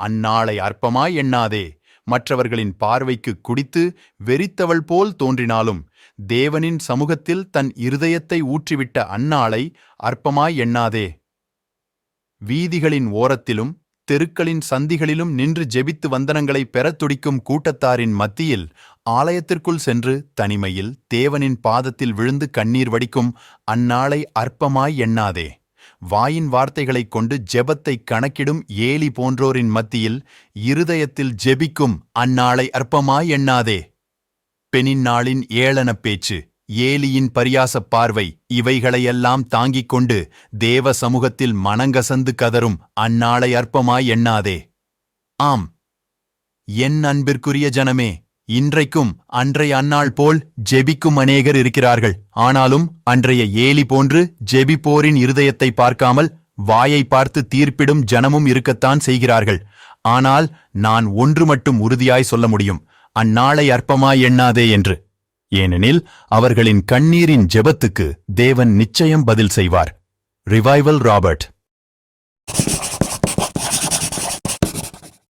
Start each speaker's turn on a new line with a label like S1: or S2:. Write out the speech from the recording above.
S1: அந்நாளை அற்பமாய் எண்ணாதே. மற்றவர்களின் பார்வைக்கு குடித்து வெறித்தவள் போல் தோன்றினாலும் தேவனின் சமூகத்தில் தன் இருதயத்தை ஊற்றிவிட்ட அந்நாளை அற்பமாய் எண்ணாதே. வீதிகளின் ஓரத்திலும் தெருக்களின் சந்திகளிலும் நின்று ஜெபித்து வந்தனங்களை பெறத் துடிக்கும் கூட்டத்தாரின் மத்தியில் ஆலயத்திற்குள் சென்று தனிமையில் தேவனின் பாதத்தில் விழுந்து கண்ணீர் வடிக்கும் அந்நாளை அற்பமாய் எண்ணாதே. வாயின் வார்த்தைகளைக் கொண்டு ஜெபத்தை கணக்கிடும் ஏலி போன்றோரின் மத்தியில் இருதயத்தில் ஜெபிக்கும் அந்நாளை அற்பமாய் எண்ணாதே. பெனின் நாளின் ஏளனப் பேச்சு ஏலியின் பரியாசப் பார்வை இவைகளையெல்லாம் தாங்கிக் கொண்டு தேவ சமூகத்தில் மனங்கசந்து கதரும் அந்நாளை அற்பமாய் எண்ணாதே. ஆம். என் அன்பிற்குரிய ஜனமே இன்றைக்கும் அன்றைய அந்நாள் போல் ஜெபிக்கும் அநேகர் இருக்கிறார்கள். ஆனாலும் அன்றைய ஏலி போன்று ஜெபிப்போரின் இருதயத்தை பார்க்காமல் வாயை பார்த்து தீர்ப்பிடும் ஜனமும் இருக்கத்தான் செய்கிறார்கள். ஆனால் நான் ஒன்று மட்டும் உறுதியாய் சொல்ல முடியும். அந்நாளை அற்பமாய் எண்ணாதே என்று. ஏனெனில் அவர்களின் கண்ணீரின் ஜெபத்துக்கு தேவன் நிச்சயம் பதில் செய்வார். Revival Robert.